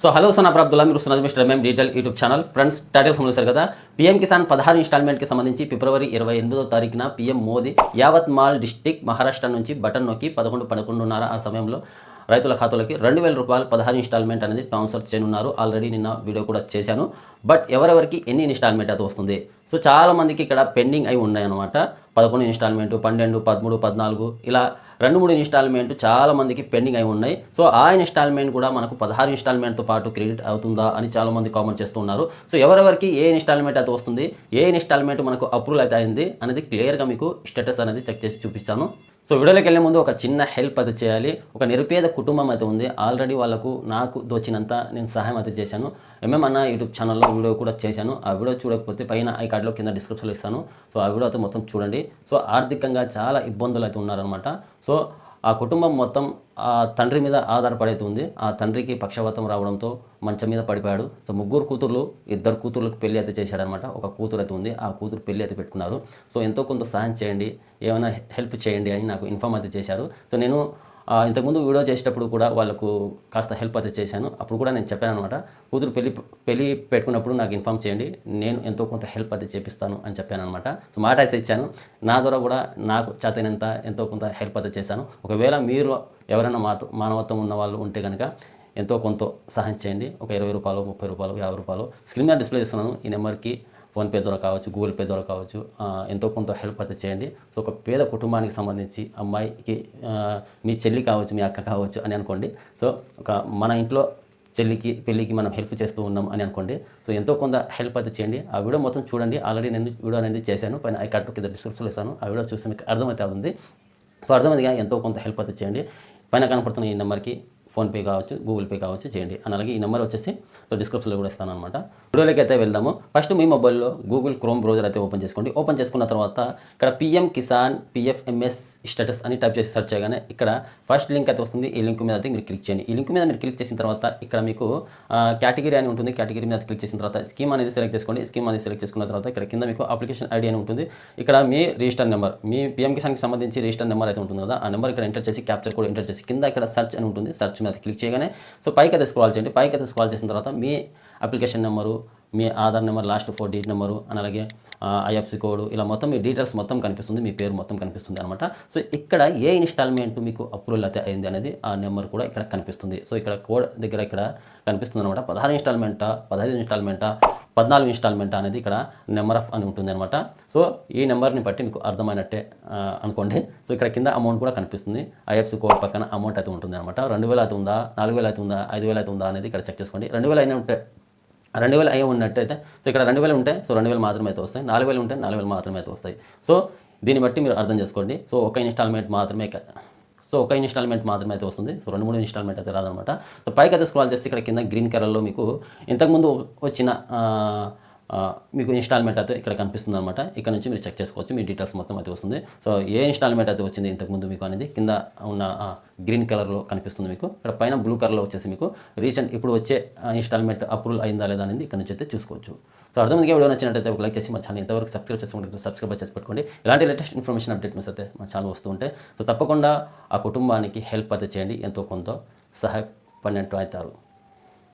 So hello సన్ అబ్దుల్లా మీరు సునాజ్ mister MM detail YouTube channel friends title phone sir కదా PM Kisan పదహారు ఇన్స్టాల్మెంట్కి సంబంధించి ఫిబ్రవరి ఇరవై ఎనిమిదో తారీఖున పీఎం మోదీ యావత్ మాల్ డిస్టిక్ మహారాష్ట్ర నుంచి బటన్ నొక్కి పదకొండు పదకొండున్నర ఆ సమయంలో రైతుల ఖాతాలోకి రెండు వేల రూపాయలు పదహారు ఇన్స్టాల్మెంట్ అనేది ట్రాన్స్ఫర్ చేయనున్నారు. ఆల్రెడీ నిన్న వీడియో కూడా చేశాను. బట్ ఎవరెవరికి ఎన్ని ఇన్స్టాల్మెంట్ అది వస్తుంది? సో చాలామందికి ఇక్కడ పెండింగ్ అయి ఉన్నాయన్నమాట. పదకొండు ఇన్స్టాల్మెంట్ పన్నెండు పదమూడు పద్నాలుగు ఇలా రెండు మూడు ఇన్స్టాల్మెంట్ చాలా మందికి పెండింగ్ అయి ఉన్నాయి. సో ఆ ఇన్స్టాల్మెంట్ కూడా మనకు పదహారు ఇన్స్టాల్మెంట్తో పాటు క్రెడిట్ అవుతుందా అని చాలామంది కామెంట్ చేస్తున్నారు సో ఎవరెవరికి ఏ ఇన్స్టాల్మెంట్ అయితే వస్తుంది ఏ ఇన్స్టాల్మెంట్ మనకు అప్రూవల్ అయితే అయింది అనేది క్లియర్గా మీకు స్టేటస్ అనేది చెక్ చేసి చూపిస్తాను. సో వీడియోలోకి వెళ్ళే ముందు ఒక చిన్న హెల్ప్ అయితే చేయాలి. ఒక నిరుపేద కుటుంబం అయితే ఉంది. ఆల్రెడీ వాళ్ళకు నాకు దోచినంత నేను సహాయం అయితే చేశాను. ఎంఎం అన్న యూట్యూబ్ ఛానల్లో వీడియో కూడా చేశాను. ఆ వీడియో చూడకపోతే పైన ఐ కార్డులో కింద డిస్క్రిప్షన్లో ఇస్తాను. సో ఆ వీడియో అయితే మొత్తం చూడండి. సో ఆర్థికంగా చాలా ఇబ్బందులు అయితే ఉన్నారనమాట సో ఆ కుటుంబం మొత్తం ఆ తండ్రి మీద ఆధారపడైతే ఉంది ఆ తండ్రికి పక్షవాతం రావడంతో మంచం మీద పడిపోయాడు. సో ముగ్గురు కూతుర్లు ఇద్దరు కూతుర్లకు పెళ్ళి అయితే చేశాడనమాట ఒక కూతురు అయితే ఉంది. ఆ కూతురు పెళ్ళి అయితే పెట్టుకున్నారు. సో ఎంతో కొంత సహాయం చేయండి. ఏమైనా హెల్ప్ చేయండి అని నాకు ఇన్ఫామ్ అయితే చేశారు. సో నేను ఇంతకుముందు వీడియో చేసేటప్పుడు కూడా వాళ్ళకు కాస్త హెల్ప్ అయితే చేశాను. అప్పుడు కూడా నేను చెప్పాను అనమాట కూతురు పెళ్ళి పెళ్ళి పెట్టుకున్నప్పుడు నాకు ఇన్ఫామ్ చేయండి నేను ఎంతో కొంత హెల్ప్ అయితే చేపిస్తాను అని చెప్పాను అనమాట. సో మాట అయితే ఇచ్చాను. నా ద్వారా కూడా నాకు చేతనంత ఎంతో కొంత హెల్ప్ అయితే చేశాను. ఒకవేళ మీరు ఎవరైనా మాతో మానవత్వం ఉన్న వాళ్ళు ఉంటే కనుక ఎంతో కొంత సహాయం చేయండి. ఒక ఇరవై రూపాయలు ముప్పై రూపాయలు యాభై రూపాయలు స్క్రీన్ మీద డిస్ప్లే చేస్తున్నాను. ఈ నెంబర్కి ఫోన్పే ద్వారా కావచ్చు గూగుల్ పే ద్వారా కావచ్చు ఎంతో కొంత హెల్ప్ అయితే చేయండి. సో ఒక పేద కుటుంబానికి సంబంధించి అమ్మాయికి మీ చెల్లి కావచ్చు మీ అక్క కావచ్చు అని అనుకోండి. సో ఒక మన ఇంట్లో చెల్లికి పెళ్ళికి మనం హెల్ప్ చేస్తూ ఉన్నాం అని అనుకోండి. సో ఎంతో కొంత హెల్ప్ అయితే చేయండి. ఆ వీడియో మొత్తం చూడండి. ఆల్రెడీ నేను వీడియో అనేది చేశాను. పైన ఐ కార్డు కింద డిస్క్రిప్షన్లో ఇస్తాను. ఆ వీడియో చూస్తే మీకు అర్థమైతే ఉంది సో కానీ ఎంతో కొంత హెల్ప్ అయితే చేయండి. పైన కనపడుతున్న ఈ నెంబర్కి ఫోన్పే కావచ్చు గూగుల్ పే కావచ్చు చేయండి. అలాగే ఈ నెంబర్ వచ్చేసి డిస్క్రిప్షన్లో కూడా ఇస్తాను అనమాట వీడియోలోకి అయితే వెళ్దాము. ఫస్ట్ మీ మొబైల్లో గూగుల్ క్రోమ్ బ్రౌజర్ అయితే ఓపెన్ చేసుకోండి. ఓపెన్ చేసుకున్న తర్వాత ఇక్కడ పిఎం కిసాన్ పిఎఫ్ఎంఎస్ స్టేటస్ అని టైప్ చేసి సెర్చ్ చేయగానే ఇక్కడ ఫస్ట్ లింక్ అయితే వస్తుంది. ఈ లింక్ మీద అయితే మీరు క్లిక్ చేయండి. ఈ లింక్ మీద మీరు క్లిక్ చేసిన తర్వాత ఇక్కడ మీకు కేటగిరీ అని ఉంటుంది. కేటగిరీ మీద క్లిక్ చేసిన తర్వాత స్కీమ్ అనేది సెలెక్ట్ చేసుకోండి. స్కీమ్ అనేది సెలెక్ట్ చేసుకున్న తర్వాత ఇక్కడ కింద మీకు అప్లికేషన్ ఐడి అని ఉంటుంది. ఇక్కడ మీ రిజిస్టర్ నెంబర్ మీ పిఎం కిసాన్కి సంబంధించి రిజిస్టర్ నెంబర్ అయితే ఉంటుంది కదా. ఆ నెంబర్ ఇక్కడ ఎంటర్ చేసి క్యాప్చర్ కూడా ఎంటర్ చేసి కింద ఇక్కడ సెర్చ్ అని ఉంటుంది. సెర్చ్ అది క్లిక్ చేయగానే సో పైకి అయితే స్క్రాల్ చేయండి. పైకి అయితే స్క్రాల్ చేసిన తర్వాత మీ అప్లికేషన్ నెంబరు మీ Aadhaar number last four digit number అలాగే ఐఎఫ్సి కోడ్ ఇలా మొత్తం మీ డీటెయిల్స్ మొత్తం కనిపిస్తుంది మీ పేరు మొత్తం కనిపిస్తుంది అనమాట సో ఇక్కడ ఏ ఇన్స్టాల్మెంట్ మీకు అప్రూవల్ అయితే అయింది అనేది ఆ నెంబర్ కూడా ఇక్కడ కనిపిస్తుంది. సో ఇక్కడ కోడ్ దగ్గర ఇక్కడ కనిపిస్తుంది అనమాట పదహారు ఇన్స్టాల్మెంటా పదహైదు ఇన్స్టాల్మెంటా పద్నాలుగు ఇన్స్టాల్మెంట్ అనేది ఇక్కడ నెంబర్ ఆఫ్ అని ఉంటుంది అనమాట సో ఈ నెంబర్ని బట్టి మీకు అర్థమైనట్టే అనుకోండి. సో ఇక్కడ కింద అమౌంట్ కూడా కనిపిస్తుంది. ఐఎఫ్సి కోడ్ పక్కన అమౌంట్ అయితే ఉంటుంది అనమాట రెండు వేలు అయితే ఉందా నాలుగు వేలు అయితే ఉందా ఐదు వేలు అయితే ఉందా అనేది ఇక్కడ చెక్ చేసుకోండి. రెండు వేలు అయినా ఉంటే రెండు వేలు అయ్యి ఉన్నట్టయితే సో ఇక్కడ రెండు వేలు ఉంటాయి సో రెండు వేలు మాత్రమే అయితే వస్తాయి. నాలుగు వేలు ఉంటే నాలుగు వేలు మాత్రమే అయితే వస్తాయి. సో దీన్ని బట్టి మీరు అర్థం చేసుకోండి. సో ఒక ఇన్స్టాల్మెంట్ మాత్రమే సో ఒక ఇన్స్టాల్మెంట్ మాత్రమే అయితే వస్తుంది. సో రెండు మూడు ఇన్స్టాల్మెంట్ అయితే రాదనమాట. సో పైకి అయితే స్క్రాల్ చేస్తే ఇక్కడ కింద గ్రీన్ కలర్లో మీకు ఇంతకుముందు వచ్చిన మీకు ఇన్స్టాల్మెంట్ అయితే ఇక్కడ కనిపిస్తుంది అనమాట ఇక్కడ నుంచి మీరు చెక్ చేసుకోవచ్చు. మీ డీటెయిల్స్ మొత్తం అయితే వస్తుంది. సో ఏ ఇన్స్టాల్మెంట్ అయితే వచ్చింది ఇంతకుముందు మీకు అనేది కింద ఉన్న గ్రీన్ కలర్లో కనిపిస్తుంది మీకు. ఇక్కడ పైన బ్లూ కలర్లో వచ్చేసి మీకు రీసెంట్ ఇప్పుడు వచ్చే ఇన్స్టాల్మెంట్ అప్రూవల్ అయిందా లేదా అనేది ఇక్కడ నుంచి అయితే చూసుకోవచ్చు. సో అర్థమైందిగా వీడియో నచ్చినట్టయితే ఒక లైక్ చేసి మా ఛానల్ ఇంతవరకు సబ్స్క్రైబ్ చేసుకుంటే సబ్స్క్రైబ్ చేసి పెట్టుకోండి. ఇలాంటి లేటెస్ట్ ఇన్ఫర్మేషన్ అప్డేట్ న్యూస్ అయితే మా ఛానల్ వస్తూ ఉంటాయి సో తప్పకుండా ఆ కుటుంబానికి హెల్ప్ అయితే చేయండి. ఎంతో కొంత సహాయపడినట్టు అవుతారు.